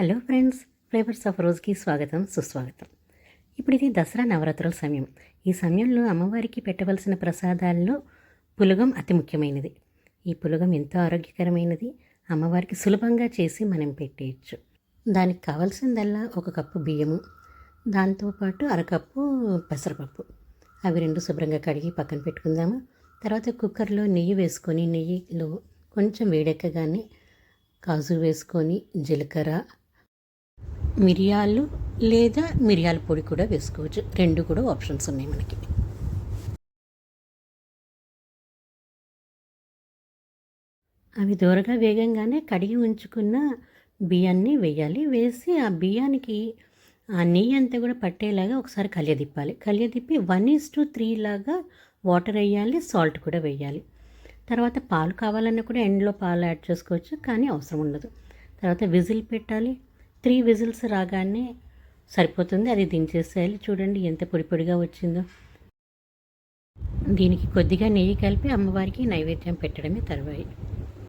Hello friends flavours of రోజుకి స్వాగతం సుస్వాగతం. ఇప్పుడు ఇది దసరా నవరాత్రుల సమయం. ఈ సమయంలో అమ్మవారికి పెట్టవలసిన ప్రసాదాల్లో పులగం అతి ముఖ్యమైనది. ఈ పులగం ఎంతో ఆరోగ్యకరమైనది. అమ్మవారికి సులభంగా చేసి మనం పెట్టేయచ్చు. దానికి కావాల్సిందల్లా ఒక కప్పు బియ్యము దాంతోపాటు అరకప్పు పెసరపప్పు. అవి రెండు శుభ్రంగా కడిగి పక్కన పెట్టుకుందాము. తర్వాత కుక్కర్లో నెయ్యి వేసుకొని నెయ్యిలో కొంచెం వేడెక్కగానే కాజు వేసుకొని జీలకర్ర మిరియాలు లేదా మిరియాల పొడి కూడా వేసుకోవచ్చు. రెండు కూడా ఆప్షన్స్ ఉన్నాయి మనకి. అవి దూరగా వేగంగానే కడిగి ఉంచుకున్న బియ్యాన్ని వేయాలి. వేసి ఆ బియ్యానికి ఆ నెయ్యి అంతా కూడా పట్టేలాగా ఒకసారి కలియదిప్పాలి కలియదిప్పి వన్ ఈస్ టు త్రీ లాగా వాటర్ వేయాలి సాల్ట్ కూడా వేయాలి. తర్వాత పాలు కావాలన్నా కూడా ఎండ్లో పాలు యాడ్ చేసుకోవచ్చు కానీ అవసరం ఉండదు. తర్వాత విజిల్ పెట్టాలి. త్రీ విజిల్స్ రాగానే సరిపోతుంది అది దించేసేయాలి. చూడండి ఎంత పొడి పొడిగా వచ్చిందో. దీనికి కొద్దిగా నెయ్యి కలిపి అమ్మవారికి నైవేద్యం పెట్టడమే తర్వాయి.